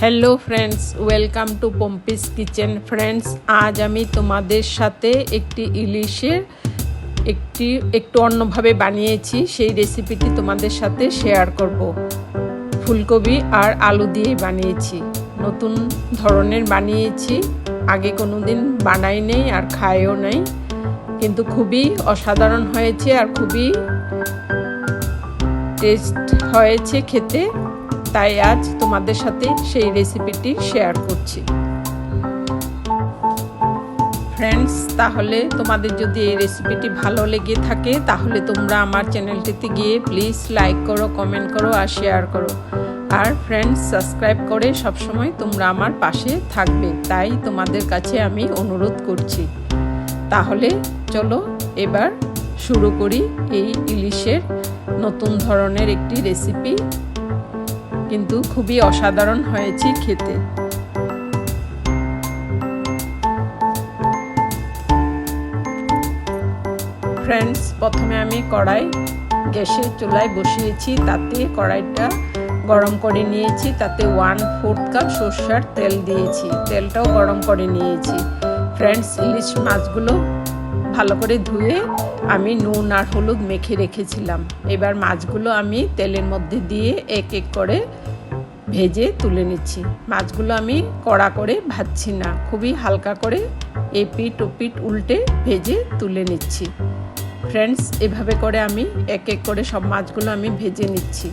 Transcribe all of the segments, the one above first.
Hello friends welcome to Pompi's kitchen friends আজ আমি তোমাদের সাথে একটি ইলিশের একটি, একটু অন্যভাবে বানিয়েছি। সেই রেসিপিটি তোমাদের সাথে শেয়ার করব। ফুলকপি আর আলু দিয়ে বানিয়েছি। নতুন ধরনের বানিয়েছি। আগে কোনো দিন বানাই নেই আর খায়ও নেই। কিন্তু খুবই অসাধারণ হয়েছে আর খুবই টেস্ট হয়েছে খেতে। তাই আজ তোমাদের সাথে সেই রেসিপিটি শেয়ার করছি। ফ্রেন্ডস তাহলে তোমাদের যদি এই রেসিপিটি ভালো লেগে থাকে, তাহলে তোমরা আমার চ্যানেলটিতে গিয়ে প্লিজ লাইক করো কমেন্ট করো আর শেয়ার করো। আর ফ্রেন্ডস সাবস্ক্রাইব করে সবসময় তোমরা আমার পাশে থাকবে। তাই তোমাদের কাছে আমি অনুরোধ করছি। তাহলে চলো এবার শুরু করি এই ইলিশের নতুন ধরনের একটি রেসিপি কিন্তু খুবই অসাধারণ হয়েছে খেতে। ফ্রেন্ডস প্রথমে আমি কড়াই গ্যাসের চুলায় বসিয়েছি, তাতে কড়াইটা গরম করে নিয়েছি, তাতে ওয়ান ফোর্থ কাপ সর্ষার তেল দিয়েছি, তেলটাও গরম করে নিয়েছি। ফ্রেন্ডস ইলিশ মাছগুলো ভালো করে ধুয়ে আমি নুন আর হলুদ মেখে রেখেছিলাম। এবার মাছগুলো আমি তেলের মধ্যে দিয়ে এক এক করে ভেজে তুলে নিচ্ছি। মাছগুলো আমি কড়া করে ভাজছি না, খুবই হালকা করে এপিট ওপিট উল্টে ভেজে তুলে নিচ্ছি। ফ্রেন্ডস, এভাবে করে আমি এক এক করে সব মাছগুলো আমি ভেজে নিচ্ছি।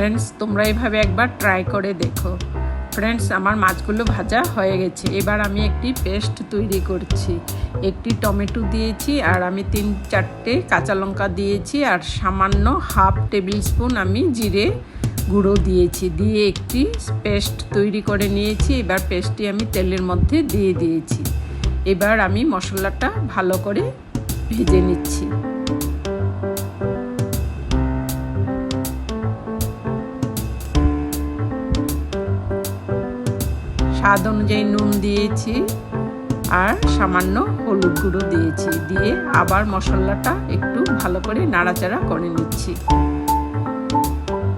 ফ্রেন্ডস তোমরা এভাবে একবার ট্রাই করে দেখো। ফ্রেন্ডস আমার মাছগুলো ভাজা হয়ে গেছে। এবার আমি একটি পেস্ট তৈরি করছি। একটি টমেটো দিয়েছি আর আমি তিন চারটে কাঁচা লঙ্কা দিয়েছি আর সামান্য হাফ টেবিল স্পুন আমি জিরে গুঁড়ো দিয়েছি। দিয়ে একটি পেস্ট তৈরি করে নিয়েছি। এবার পেস্টটি আমি তেলের মধ্যে দিয়ে দিয়েছি। এবার আমি মশলাটা ভালো করে ভেজে নিচ্ছি। স্বাদ অনুযায়ী নুন দিয়েছি আর সামান্য হলুদ গুঁড়ো দিয়েছি। দিয়ে আবার মশলাটা একটু ভালো করে নাড়াচাড়া করে নিচ্ছি।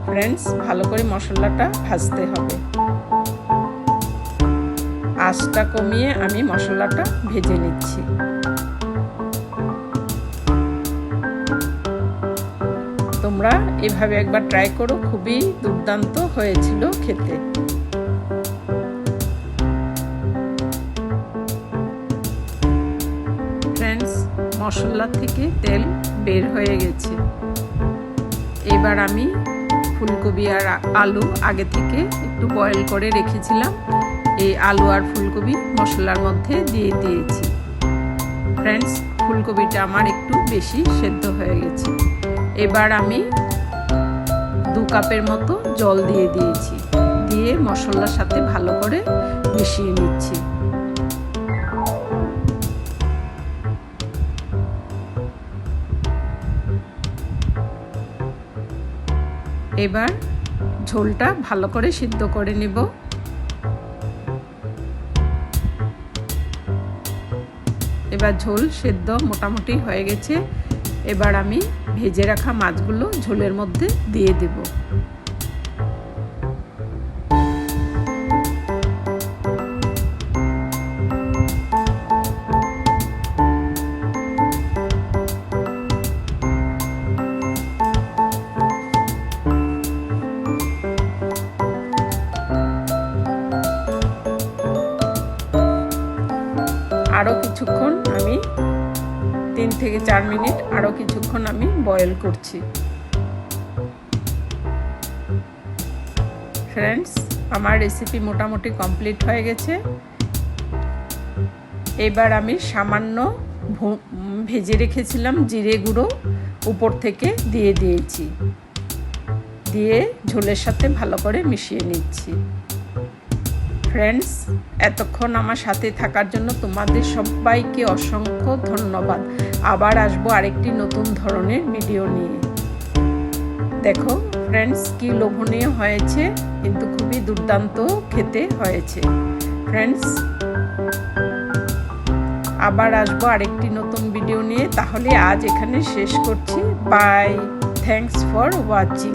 ফ্রেন্ডস ভালো করে মশলাটা ভাজতে হবে। আঁচটা কমিয়ে আমি মশলাটা ভেজে নিচ্ছি। তোমরা এভাবে একবার ট্রাই করো, খুবই দুর্দান্ত হয়েছিল খেতে। মশলা থেকে তেল বের হয়ে গেছে। এবার আমি ফুলকপি আর আলু আগে থেকে একটু বয়েল করে রেখেছিলাম। এই আলু আর ফুলকপি মশলার মধ্যে দিয়ে দিয়েছি। ফ্রেন্ডস ফুলকপিটা আমার একটু বেশি সেদ্ধ হয়ে গেছে। এবার আমি দু কাপের মতো জল দিয়ে দিয়েছি। দিয়ে মশলার সাথে ভালো করে মিশিয়ে নিচ্ছি। এবার ঝোলটা ভালো করে সিদ্ধ করে নেব। এবার ঝোল সেদ্ধ মোটামুটি হয়ে গেছে। এবার আমি ভেজে রাখা মাছগুলো ঝোলের মধ্যে দিয়ে দেব। আমি তিন থেকে চার মিনিট আরও কিছুক্ষণ আমি বয়েল করছি। ফ্রেন্ডস আমার রেসিপি মোটামুটি কমপ্লিট হয়ে গেছে। এবার আমি সামান্য ভেজে রেখেছিলাম জিরে গুঁড়ো উপর থেকে দিয়ে দিয়েছি। দিয়ে ঝোলের সাথে ভালো করে মিশিয়ে নিচ্ছি। ফ্রেন্ডস এতক্ষণ আমার সাথে থাকার জন্য তোমাদের সবাইকে অসংখ্য ধন্যবাদ। আবার আসব আরেকটি নতুন ধরনের ভিডিও নিয়ে। দেখো ফ্রেন্ডস কি লোভনীয় হয়েছে, কিন্তু খুবই দুর্দান্ত খেতে হয়েছে। ফ্রেন্ডস আবার আসব আরেকটি নতুন ভিডিও নিয়ে। তাহলে আজ এখানে শেষ করছি। By thanks for watching